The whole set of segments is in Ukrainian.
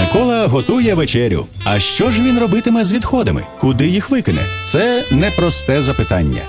Микола готує вечерю. А що ж він робитиме з відходами? Куди їх викине? Це непросте запитання.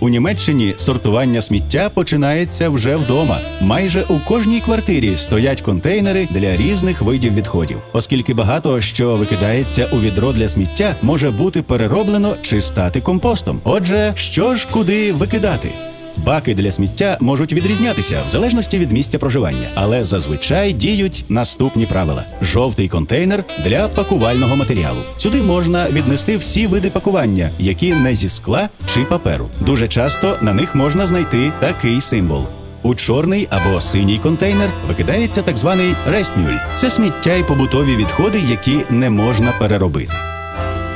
У Німеччині сортування сміття починається вже вдома. Майже у кожній квартирі стоять контейнери для різних видів відходів, оскільки багато що викидається у відро для сміття, може бути перероблено чи стати компостом. Отже, що ж куди викидати? Баки для сміття можуть відрізнятися в залежності від місця проживання, але зазвичай діють наступні правила: жовтий контейнер для пакувального матеріалу. Сюди можна віднести всі види пакування, які не зі скла чи паперу. Дуже часто на них можна знайти такий символ. У чорний або синій контейнер викидається так званий рестнюль. Це сміття й побутові відходи, які не можна переробити.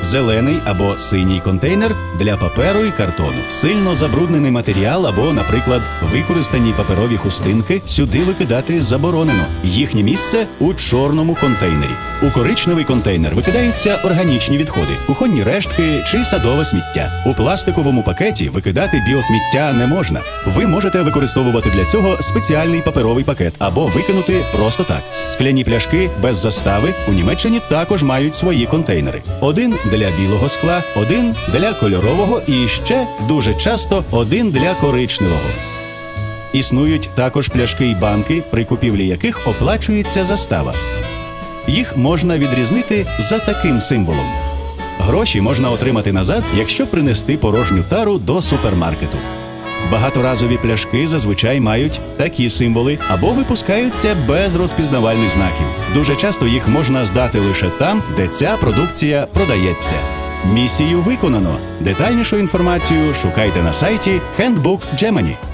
Зелений або синій контейнер для паперу і картону. Сильно забруднений матеріал або, наприклад, використані паперові хустинки сюди викидати заборонено. Їхнє місце у чорному контейнері. У коричневий контейнер викидаються органічні відходи, кухонні рештки чи садове сміття. У пластиковому пакеті викидати біосміття не можна. Ви можете використовувати для цього спеціальний паперовий пакет або викинути просто так. Скляні пляшки без застави у Німеччині також мають свої контейнери. Один для білого скла, один для кольорового і ще дуже часто один для коричневого. Існують також пляшки й банки, при купівлі яких оплачується застава. Їх можна відрізнити за таким символом. Гроші можна отримати назад, якщо принести порожню тару до супермаркету. Багаторазові пляшки зазвичай мають такі символи або випускаються без розпізнавальних знаків. Дуже часто їх можна здати лише там, де ця продукція продається. Місію виконано. Детальнішу інформацію шукайте на сайті Handbook Gemini.